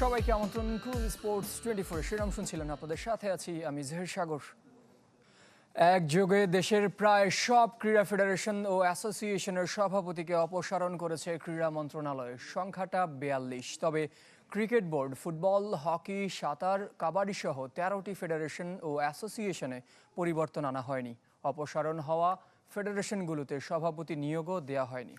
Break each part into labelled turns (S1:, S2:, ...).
S1: সবাইকে আমন্ত্রণ কুল স্পোর্টস টোয়েন্টি ফোর শিরোনাম শুনছিলেন আপনাদের সাথে আছি আমি জহের সাগর। একযোগে দেশের প্রায় সব ক্রীড়া ফেডারেশন ও অ্যাসোসিয়েশনের সভাপতিকে অপসারণ করেছে ক্রীড়া মন্ত্রণালয়। সংখ্যাটা বিয়াল্লিশ। তবে ক্রিকেট বোর্ড, ফুটবল, হকি, সাঁতার, কাবাডি সহ তেরোটি ফেডারেশন ও অ্যাসোসিয়েশনে পরিবর্তন আনা হয়নি। অপসারণ হওয়া ফেডারেশনগুলোতে সভাপতি নিয়োগও দেওয়া হয়নি।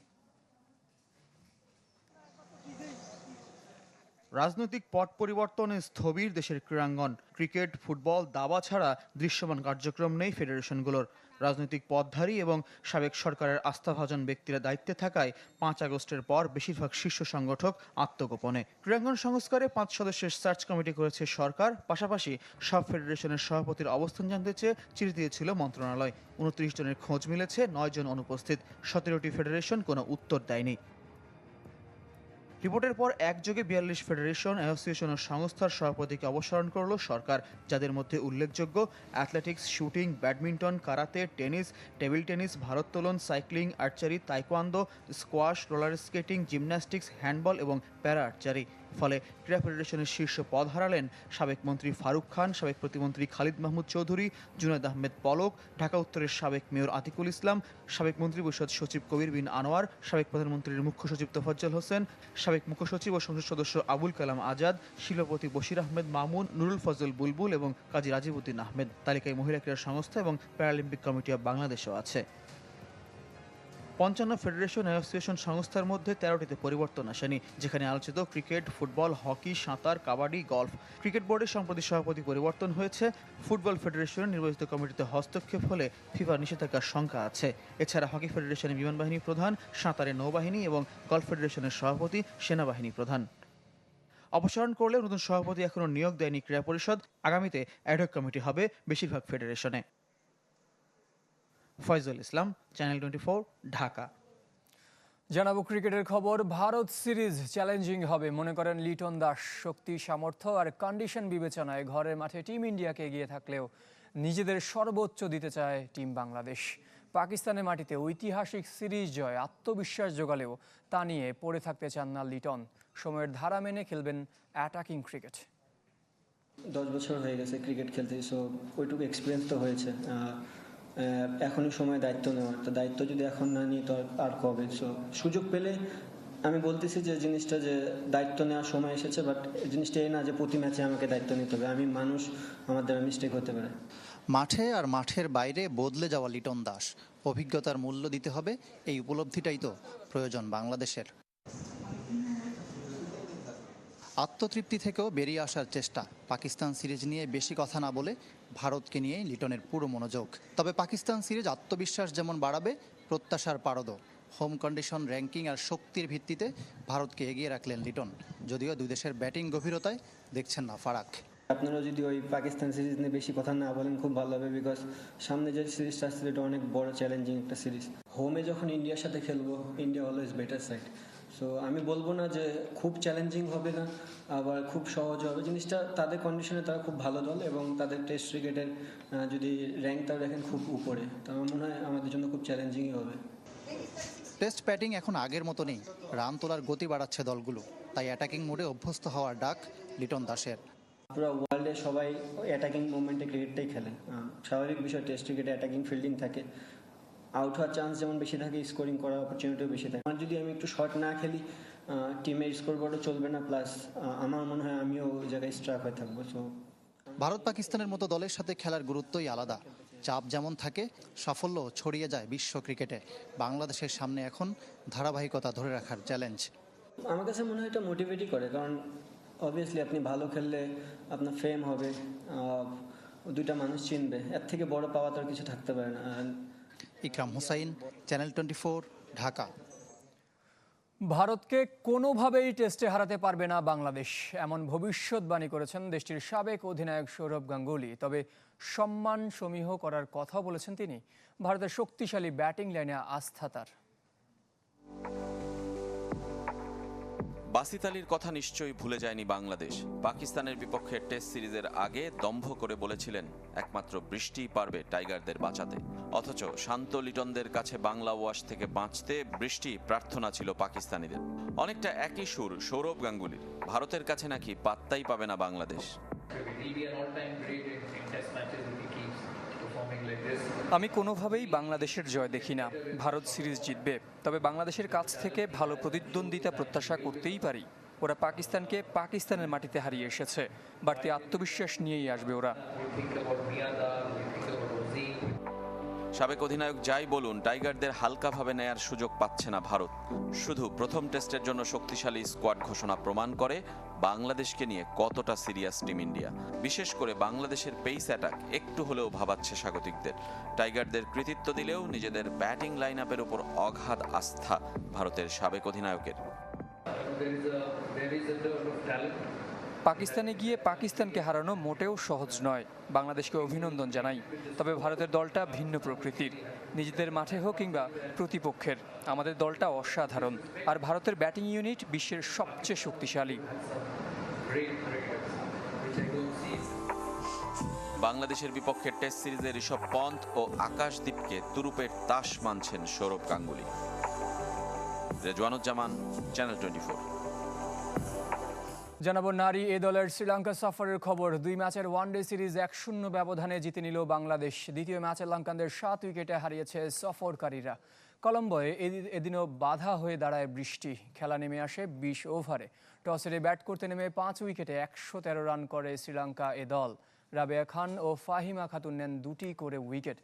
S2: রাজনৈতিক পট পরিবর্তনে স্থবির দেশের ক্রীড়াঙ্গন, ক্রিকেট, ফুটবল, দাবা ছাড়া দৃশ্যমান কার্যক্রম নেই ফেডারেশনগুলোর। রাজনৈতিক পদধারী এবং সাবেক সরকারের আস্থাভাজন ব্যক্তিরা দায়িত্বে থাকায় পাঁচ আগস্টের পর বেশিরভাগ শীর্ষ সংগঠক আত্মগোপনে। ক্রীড়াঙ্গন সংস্কারে পাঁচ সদস্যের সার্চ কমিটি করেছে সরকার, পাশাপাশি সব ফেডারেশনের সভাপতির অবস্থান জানতে চেয়ে চিঠি দিয়েছিল মন্ত্রণালয়। উনত্রিশ জনের খোঁজ মিলেছে, নয় জন অনুপস্থিত। সতেরোটি ফেডারেশন কোনো উত্তর দেয়নি। রিপোর্টের পর একযোগে বিয়াল্লিশ ফেডারেশন অ্যাসোসিয়েশন ও সংস্থার সভাপতিকে অপসারণ করল সরকার, যাদের মধ্যে উল্লেখযোগ্য athletics, shooting, badminton, karate, tennis, table tennis, ভারোত্তোলন, cycling, archery, taekwondo, squash, roller skating, gymnastics, handball এবং প্যারা আর্চারি ফলে ক্রীড়া ফেডারেশনের শীর্ষ পদ হারালেন সাবেক মন্ত্রী ফারুক খান, সাবেক প্রতিমন্ত্রী খালিদ মাহমুদ চৌধুরী, জুনায়দ আহমেদ পলক, ঢাকা উত্তরের সাবেক মেয়র আতিকুল ইসলাম, সাবেক মন্ত্রী পরিষদ সচিব কবির বিন আনোয়ার, সাবেক প্রধানমন্ত্রীর মুখ্য সচিব তোফাজ্জল হোসেন, সাবেক মুখ্য সচিব ও সংসদ সদস্য আবুল কালাম আজাদ, শিল্পপতি বশির আহমেদ মামুন, নুরুল ফজল বুলবুল এবং কাজী রাজিবুদ্দিন আহমেদ। তালিকায় মহিলা ক্রীড়া সংস্থা এবং প্যারালিম্পিক কমিটি অব বাংলাদেশও আছে। পঞ্চান্ন ফেডারেশন অ্যাসোসিয়েশন সংস্থার মধ্যে তেরোটিতে পরিবর্তন আসেনি, যেখানে আলোচিত ক্রিকেট, ফুটবল, হকি, সাঁতার, কাবাডি, গলফ। ক্রিকেট বোর্ডের সম্প্রতি সভাপতি পরিবর্তন হয়েছে। ফুটবল ফেডারেশনের নির্বাচিত কমিটিতে হস্তক্ষেপ হলে ফিফার নিষেধাজ্ঞার শঙ্কা আছে। এছাড়া হকি ফেডারেশনের বিমান বাহিনী প্রধান, সাঁতারের নৌবাহিনী এবং গলফ ফেডারেশনের সভাপতি, সেনাবাহিনী প্রধান। অপসারণ করলে নতুন সভাপতি এখনও নিয়োগ দেয়নি ক্রীড়া পরিষদ। আগামীতে অ্যাডহক কমিটি হবে বেশিরভাগ ফেডারেশনে। Faizul Islam channel twenty Dhaka.
S1: জানাব ক্রিকেটের খবর। ভারত সিরিজ চ্যালেঞ্জিং হবে মনে করেন লিটন দাস শক্তি সামর্থ্য আর কন্ডিশন বিবেচনায় ঘরের মাঠে টিম ইন্ডিয়াকে এগিয়ে থাকলেও নিজেদের সর্বোচ্চ দিতে চায় টিম বাংলাদেশ। পাকিস্তানের মাটিতে ঐতিহাসিক সিরিজ জয় আত্মবিশ্বাস জোগালেও তা নিয়ে পড়ে থাকতে চান না লিটন। সময়ের ধারা মেনে খেলবেন অ্যাটাকিং ক্রিকেট
S3: দশ বছর হয়ে গেছে ক্রিকেট খেলতে সো ওইটুকু এক্সপিরিয়েন্স তো হয়েছে। এখনই সময় দায়িত্ব নেওয়ার। তো দায়িত্ব যদি এখন না নিই, তো আর কবে? সো সুযোগ পেলে আমি বলতেছি যে জিনিসটা যে দায়িত্ব নেওয়ার সময় এসেছে বাট জিনিসটা এই না যে প্রতি ম্যাচে আমাকে দায়িত্ব নিতে হবে। আমি মানুষ, আমার দ্বারা মিস্টেক হতে পারে।
S4: মাঠে আর মাঠের বাইরে বদলে যাওয়া লিটন দাস। অভিজ্ঞতার মূল্য দিতে হবে, এই উপলব্ধিটাই তো প্রয়োজন বাংলাদেশের। আত্মতৃপ্তি থেকেও বেরিয়ে আসার চেষ্টা পাকিস্তান সিরিজ নিয়ে বেশি কথা না বলে ভারতকে নিয়ে লিটনের পুরো মনোযোগ। তবে পাকিস্তান সিরিজ আত্মবিশ্বাস যেমন বাড়াবে, প্রত্যাশার পারদও। হোম কন্ডিশন র্যাঙ্কিং আর শক্তির ভিত্তিতে ভারতকে এগিয়ে রাখলেন লিটন। যদিও দুই দেশের ব্যাটিং গভীরতায় দেখছেন না ফারাক।
S3: আপনারা যদি ওই পাকিস্তান সিরিজ নিয়ে বেশি কথা না বলেন, খুব ভালো হবে বিকজ সামনে যে সিরিজটা আসছে, এটা অনেক বড় চ্যালেঞ্জিং একটা সিরিজ। হোমে যখন ইন্ডিয়ার সাথে খেলব, India always better side so আমি বলব না যে খুব চ্যালেঞ্জিং হবে না আবার খুব সহজ হবে। জিনিসটা তাদের কন্ডিশনে তারা খুব ভালো দল এবং তাদের টেস্ট ক্রিকেটের যদি র্যাঙ্কটাও দেখেন খুব উপরে তো আমার মনে হয় আমাদের জন্য খুব চ্যালেঞ্জিংই হবে।
S4: টেস্ট ব্যাটিং এখন আগের মতো নেই। রান তোলার গতি বাড়াচ্ছে দলগুলো। তাই অ্যাটাকিং মোডে অভ্যস্ত হওয়ার ডাক লিটন দাসের।
S3: পুরো ওয়ার্ল্ডে সবাই অ্যাটাকিং মুভমেন্টে ক্রিকেটটাই খেলে। স্বাভাবিক বিষয় টেস্ট ক্রিকেটে অ্যাটাকিং ফিল্ডিং থাকে। আউট হওয়ার চান্স যেমন বেশি থাকে স্কোরিং করার অপরচুনিটিও বেশি থাকে। আর যদি আমি একটু শর্ট না খেলি টিমের স্কোর বোর্ডও চলবে না প্লাস আমার মনে হয় আমিও ওই জায়গায় স্ট্রাক হয়ে থাকব সো
S4: ভারত পাকিস্তানের মতো দলের সাথে খেলার গুরুত্বই আলাদা। চাপ যেমন থাকে সাফল্য ছড়িয়ে যায় বিশ্ব ক্রিকেটে। বাংলাদেশের সামনে এখন ধারাবাহিকতা ধরে রাখার চ্যালেঞ্জ
S3: আমার কাছে মনে হয় এটা মোটিভেটই করে কারণ অবভিয়াসলি আপনি ভালো খেললে আপনার ফেম হবে দুইটা মানুষ চিনবে। এর থেকে বড় পাওয়া তো আর কিছু থাকতে পারে না।
S4: Ikram Hussain, channel twenty Dhaka.
S1: ভারতকে কোনোভাবেই টেস্টে হারাতে পারবে না বাংলাদেশ। এমন ভবিষ্যৎবাণী করেছেন দেশটির সাবেক অধিনায়ক সৌরভ গাঙ্গুলি। তবে সম্মান সমীহ করার কথা বলেছেন তিনি। ভারতের শক্তিশালী ব্যাটিং লাইনে আস্থা তার।
S5: বাসিত আলীর কথা নিশ্চয়ই ভুলে যায়নি বাংলাদেশ। পাকিস্তানের বিপক্ষে টেস্ট সিরিজের আগে দম্ভ করে বলেছিলেন, একমাত্র বৃষ্টিই পারবে টাইগারদের বাঁচাতে। অথচ শান্ত লিটনদের কাছে বাংলা ওয়াশ থেকে বাঁচতে বৃষ্টি প্রার্থনা ছিল পাকিস্তানিদের। অনেকটা একই সুর সৌরভ গাঙ্গুলির, ভারতের কাছে নাকি পাত্তাই পাবে না বাংলাদেশ?
S1: আমি কোনোভাবেই বাংলাদেশের জয় দেখি না। ভারত সিরিজ জিতবে। তবে বাংলাদেশের কাছ থেকে ভালো প্রতিদ্বন্দ্বিতা প্রত্যাশা করতেই পারি। ওরা পাকিস্তানকে পাকিস্তানের মাটিতে হারিয়ে এসেছে। বাড়তি আত্মবিশ্বাস নিয়েই আসবে ওরা।
S5: সাবেক অধিনায়ক যাই বলুন, টাইগারদের হালকাভাবে নেয়ার সুযোগ পাচ্ছে না ভারত। শুধু প্রথম টেস্টের জন্য শক্তিশালী স্কোয়াড ঘোষণা প্রমাণ করে বাংলাদেশকে নিয়ে কতটা সিরিয়াস টিম ইন্ডিয়া। বিশেষ করে বাংলাদেশের পেস অ্যাটাক একটু হলেও ভাবাচ্ছে স্বাগতিকদের। টাইগারদের কৃতিত্ব দিলেও নিজেদের ব্যাটিং লাইন আপের ওপর অগাধ আস্থা ভারতের সাবেক অধিনায়কের।
S1: পাকিস্তানে গিয়ে পাকিস্তানকে হারানো মোটেও সহজ নয়। বাংলাদেশকে অভিনন্দন জানাই। তবে ভারতের দলটা ভিন্ন প্রকৃতির। নিজেদের মাঠে হোক কিংবা প্রতিপক্ষের, আমাদের দলটা অসাধারণ। আর ভারতের ব্যাটিং ইউনিট বিশ্বের সবচেয়ে শক্তিশালী.
S5: বাংলাদেশের বিপক্ষে টেস্ট সিরিজের ঋষভ পন্থ ও আকাশদীপকে তুরুপের তাস মানছেন Sourav Ganguly. Rezwanuzzaman channel twenty four
S1: জানাব, নারী এ দলের শ্রীলঙ্কা সফরের খবর। দুই ম্যাচের ওয়ানডে সিরিজ এক শূন্য ব্যবধানে জিতে নিল বাংলাদেশ। দ্বিতীয় ম্যাচে লঙ্কানদের সাত উইকেটে হারিয়েছে সফরকারীরা। কলম্বোয় এদি- এদিনও বাধা হয়ে দাঁড়ায় বৃষ্টি। খেলা নেমে আসে বিশ ওভারে। টসে ব্যাট করতে নেমে পাঁচ উইকেটে একশো তেরো রান করে শ্রীলঙ্কা এ দল। রাবেয়া খান ও ফাহিমা খাতুন নেন দুটি করে উইকেট।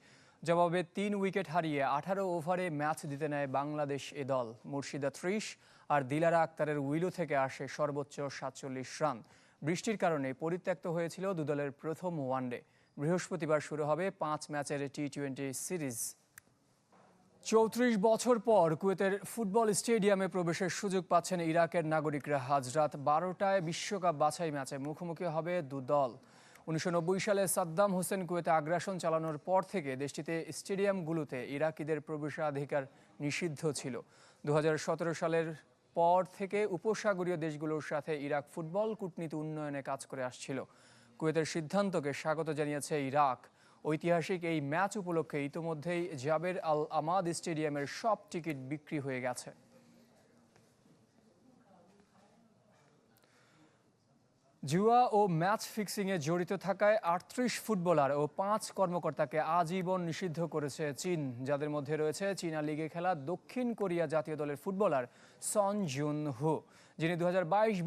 S1: জবাবে তিন উইকেট হারিয়ে আঠারো ওভারে ম্যাচ দিতে নেয় বাংলাদেশ এ দল। মুর্শিদা ত্রিশ আর দিলারা আক্তারের উইলু থেকে আসে সর্বোচ্চ সাতচল্লিশ রান। বৃষ্টির কারণে পরিত্যক্ত হয়েছিল দুদলের প্রথম ওয়ানডে। বৃহস্পতিবার শুরু হবে পাঁচ ম্যাচের টি টোয়েন্টি সিরিজ। চৌত্রিশ বছর পর কুয়েতের ফুটবল স্টেডিয়ামে প্রবেশের সুযোগ পাচ্ছেন ইরাকের নাগরিকরা। আজ রাত বারোটায় বিশ্বকাপ বাছাই ম্যাচে মুখোমুখি হবে দুদল দল। উনিশশো নব্বই সালে সাদ্দাম হোসেন কুয়েতে আগ্রাসন চালানোর পর থেকে দেশটিতে স্টেডিয়ামগুলোতে ইরাকিদের প্রবেশাধিকার নিষিদ্ধ ছিল। দু হাজার সতেরো সালের পর থেকে উপসাগরীয় দেশগুলোর সাথে ইরাক ফুটবল কূটনীতি উন্নয়নে কাজ করে আসছিল। কুয়েতের সিদ্ধান্তকে স্বাগত জানিয়েছে ইরাক। ঐতিহাসিক এই ম্যাচ উপলক্ষে ইতোমধ্যেই জাবের আল আমাদ স্টেডিয়ামের সব টিকিট বিক্রি হয়ে গেছে। জুয়া ও ম্যাচ ফিক্সিংয়ে জড়িত থাকায় আটত্রিশ ফুটবলার ও পাঁচ কর্মকর্তাকে আজীবন নিষিদ্ধ করেছে চীন, যাদের মধ্যে রয়েছে চীনা লিগে খেলা দক্ষিণ কোরিয়া জাতীয় দলের ফুটবলার সন জুন হু যিনি দু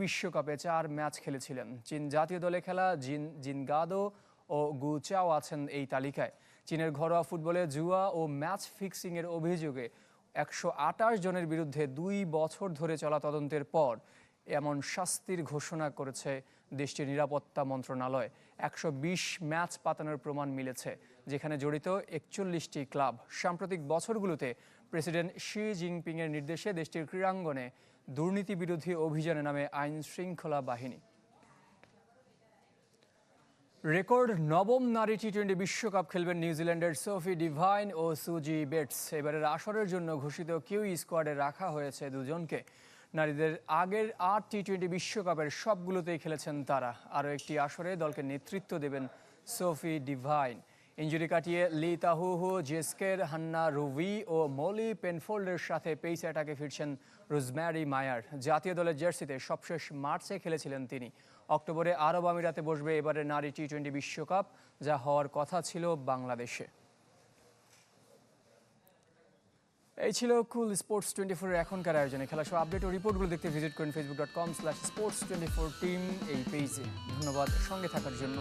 S1: বিশ্বকাপে চার ম্যাচ খেলেছিলেন। চীন জাতীয় দলে খেলা জিন, জিনগাদো ও গু চাও আছেন এই তালিকায়। চীনের ঘরোয়া ফুটবলে জুয়া ও ম্যাচ ফিক্সিংয়ের অভিযোগে একশো আটাশ জনের বিরুদ্ধে দুই বছর ধরে চলা তদন্তের পর এমন শাস্তির ঘোষণা করেছে দেশটির নিরাপত্তা মন্ত্রণালয়। একশো বিশ ম্যাচ পাতানোর প্রমাণ মিলেছে, যেখানে জড়িত একচল্লিশটি ক্লাব। সাম্প্রতিক বছরগুলোতে প্রেসিডেন্ট শি জিনপিংয়ের নির্দেশে দেশটির ক্রীড়াঙ্গনে দুর্নীতি বিরোধী অভিযানে নামে আইন শৃঙ্খলা বাহিনী। রেকর্ড নবম নারী টি টোয়েন্টি বিশ্বকাপ খেলবেন নিউজিল্যান্ডের সোফি ডিভাইন ও সুজি বেটস। এবারের আসরের জন্য ঘোষিত কিউই স্কোয়াডে রাখা হয়েছে দুজনকে। নারীদের আগের আট টি টোয়েন্টি বিশ্বকাপের সবগুলোতেই খেলেছেন তারা। আরও একটি আসরে দলকে নেতৃত্ব দেবেন সোফি ডিভাইন। ইঞ্জুরি কাটিয়ে লি তাহুহু, জেস্কের হান্না রুভি ও মলি পেনফোল্ডের সাথে পেইস অ্যাটাকে ফিরছেন রোজম্যারি মায়ার। জাতীয় দলের জার্সিতে সবশেষ মার্চে খেলেছিলেন তিনি। অক্টোবরে আরব আমিরাতে বসবে এবারে নারী টি টোয়েন্টি বিশ্বকাপ, যা হওয়ার কথা ছিল বাংলাদেশে। এই ছিল কুল স্পোর্টস টোয়েন্টি ফোরের এখনকার আয়োজনে খেলা সব আপডেট ও রিপোর্টগুলো দেখতে ভিজিট করুন facebook dot com slash sports twenty four team এই পেজে। ধন্যবাদ, সঙ্গে থাকার জন্য।